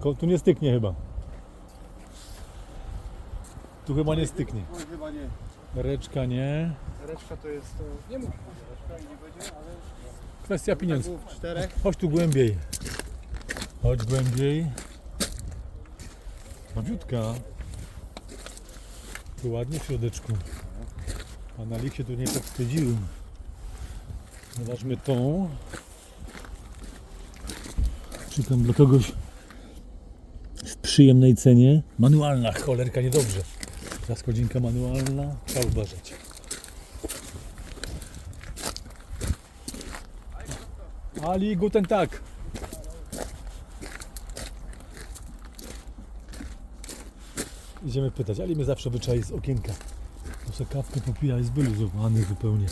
Tylko tu nie styknie chyba. Tu chyba nie styknie. Chyba nie. Reczka nie. Reszka to jest to... Nie musi być i nie będzie, ale... Kwestia pieniędzy. Czterech. Chodź tu głębiej. Chodź głębiej. Nowiutka. Tu ładnie w środeczku. Pana Lik się tu nie powstydził. Zobaczmy tą. Czy tam dla kogoś przyjemnej cenie. Manualna, cholerka niedobrze. Teraz godzinka manualna. Trzeba uważać. Ali, guten Tag. Idziemy pytać, Ali mnie zawsze wyczai z okienka. Muszę kawkę popija i zbyluzowany zupełnie.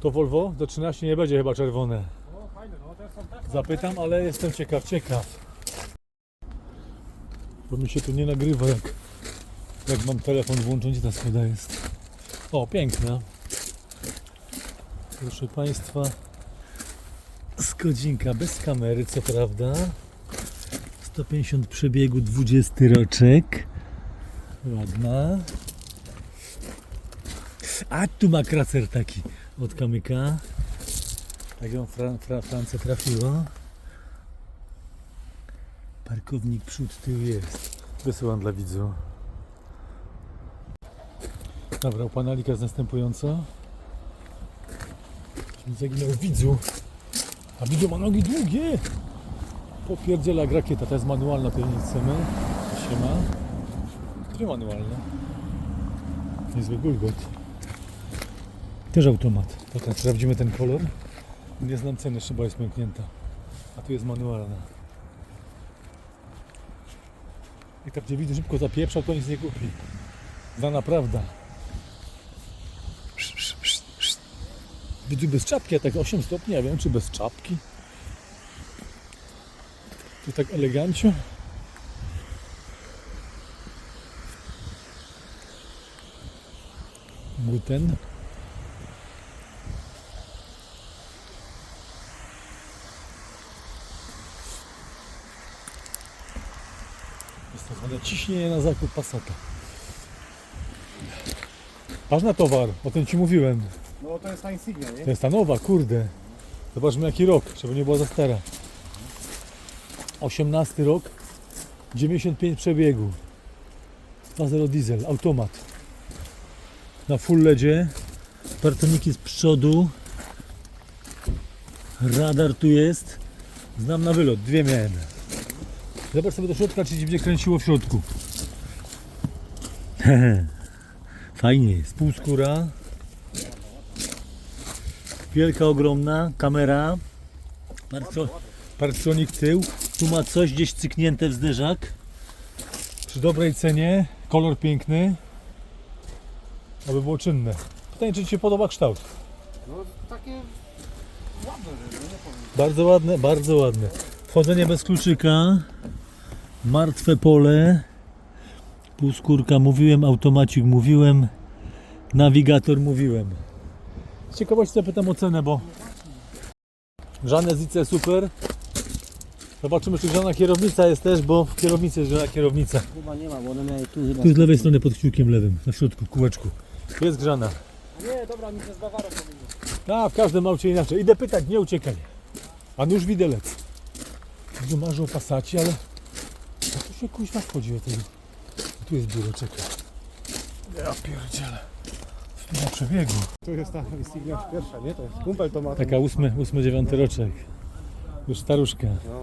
To Volvo do 13 nie będzie chyba czerwone. No tak. Zapytam, ale jestem ciekaw, ciekaw. Bo mi się tu nie nagrywa jak, jak mam telefon włączony, ta schoda jest. O, piękna. Proszę Państwa, skodzinka bez kamery, co prawda. 150 przebiegu, 20 roczek. Ładna. A tu ma kracer taki od kamyka. Tak ją Fran Fra France trafiło. Parkownik przód, tył jest. Wysyłam dla widzu. Dobra, u pana Lika jest następująco. Mi zaginął widzu. A widzu ma nogi długie. Popierdziela jak rakieta. To jest manualna, to nie chcemy. Siema. Dwie manualne. Niezły gulgot. Też automat. Potem sprawdzimy ten kolor. Nie znam ceny, szyba jest pęknięta. A tu jest manualna. I tak gdzie widzę szybko zapieprzał, to nic nie kupi. Znana prawda. Widzę bez czapki, a tak 8 stopni, ja wiem czy bez czapki. Tu tak elegancjo. Guten. Jest tak zwane ciśnienie na zakup Passata. Patrz na towar, o tym Ci mówiłem. No to jest ta Insignia, nie? To jest ta nowa, kurde. Zobaczmy jaki rok, żeby nie była za stara. 18 rok, 95 przebiegu. 2.0 diesel, automat. Na full ledzie. Partoniki z przodu. Radar tu jest. Znam na wylot, dwie miałem. Zobacz sobie do środka, czy dziwnie kręciło w środku. Fajnie jest. Półskóra. Wielka, ogromna kamera. Partro, partronik tył. Tu ma coś gdzieś cyknięte w zderzak. Przy dobrej cenie. Kolor piękny. Aby było czynne. Pytanie, czy Ci się podoba kształt? No takie ładne, nie powiem. Bardzo ładne, bardzo ładne. Wchodzenie bez kluczyka. Martwe pole. Półskórka mówiłem, automacik mówiłem. Nawigator mówiłem. Z ciekawości zapytam o cenę, bo grzane zice super. Zobaczymy, czy grzana kierownica jest też, bo w kierownicy jest grzana kierownica. Chyba nie ma, bo one miały tu chyba. Tu z lewej strony pod kciukiem lewym, na środku, kółeczku. Jest grzana. Nie, dobra, mi się z Bawarą. A, w każdym aucie inaczej. Idę pytać, nie uciekaj. A nóż widelec. Tu marzę o pasaci, ale... A tu się kuźwa wchodzi o tego. Tu jest biuro, czekaj. Ja pierdzielę. Na przebiegu. To jest ta Insignia pierwsza, nie? To jest kumpel to ma. Taka ósmy, ósmy, dziewiąty roczek. Już staruszka. No.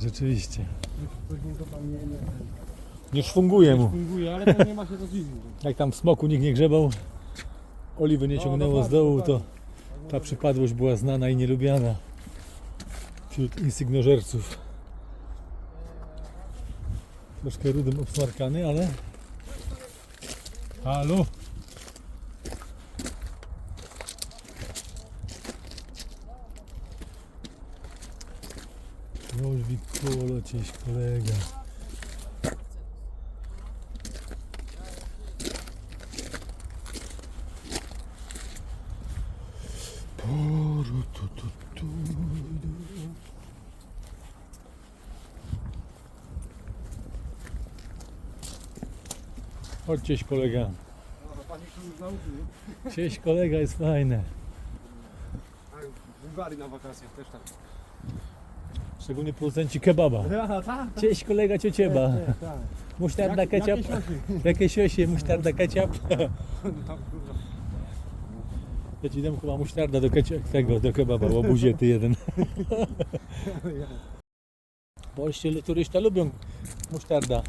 Rzeczywiście. Nie, szwunguje mu. funguje, ale to nie ma się co dziwić. Jak tam w smoku nikt nie grzebał, oliwy nie No, ciągnęło z dokładnie, dołu, to dokładnie. ta przypadłość była znana i nielubiana wśród insygnożerców. Troszkę rudym obsmarkany, ale... Halo? Wolwik Polo, cześć kolega. Poru, tu, tu, tu. Chodź, cześć kolega. No. Cześć kolega, jest fajne. Bułgarii na wakacjach też tak. Szczególnie producenci kebaba. Ja, tak. Cześć kolega ciocieba. tak. Musztarda Jak- ketchup. jakieś osy. Jakieś osie, musztarda ketchup. Kurwa. Ja ci dam chyba musztarda do kecie, tego, do kebaba, łobuzie ty jeden. Polscy turysta lubią musztarda.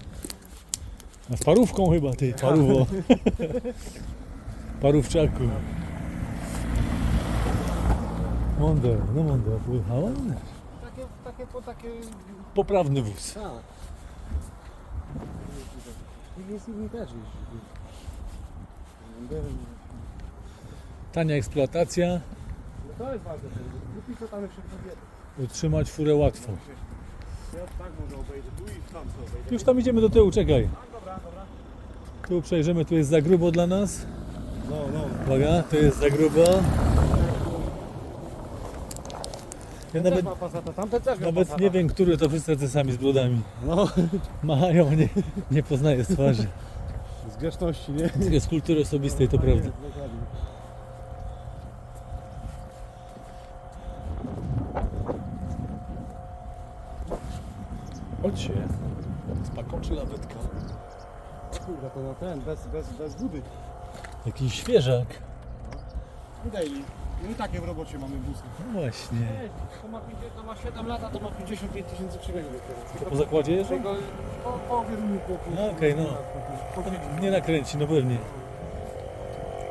A z parówką chyba, ty, parówo. Parówczaku. Mądro, no mądro, pojechała. Takie, takie, po takie... Poprawny wóz. Tak. Jest inni też. Tania eksploatacja, No to jest ważne. Kupi co tam jeszcze utrzymać furę łatwo. Ja tak może obejdę, tu i tam co obejdę. Już tam idziemy do tyłu, czekaj. Dobra, dobra. Tu przejrzymy, tu jest za grubo dla nas. No, no. Uwaga, to jest za grubo. Ja nawet, ma pasata, tamte też nawet pasata. nie wiem, który to wszyscy sami z brodami. No, Machają, nie, nie poznaję z twarzy. z grzeczności, nie? Z kultury osobistej, to prawda. Dokładnie. Chodźcie. Z paką czy lawetka? Kurde, to na ten, bez, bez, bez budy. Jakiś świeżak. Daily. No i takie w robocie mamy busy. No właśnie. To ma, 50, to ma 7 lat, a to ma 55 tysięcy. To po zakładzie jeżdżą? Tego po, po wieruniku. No okej, no. Nie nakręci, no pewnie.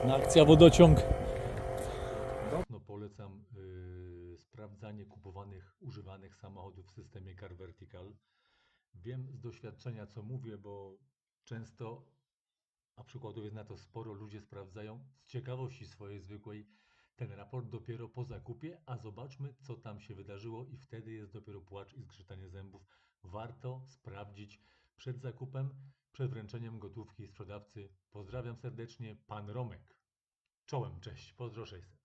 Na akcja wodociąg. No polecam yy, sprawdzanie kupowanych, używanych samochodów w systemie Car Vertical. Wiem z doświadczenia, co mówię, bo często, a przykładów jest na to sporo, ludzie sprawdzają z ciekawości swojej zwykłej ten raport dopiero po zakupie, a zobaczmy, co tam się wydarzyło i wtedy jest dopiero płacz i zgrzytanie zębów. Warto sprawdzić przed zakupem, przed wręczeniem gotówki sprzedawcy. Pozdrawiam serdecznie, pan Romek. Czołem, cześć, pozdro 600.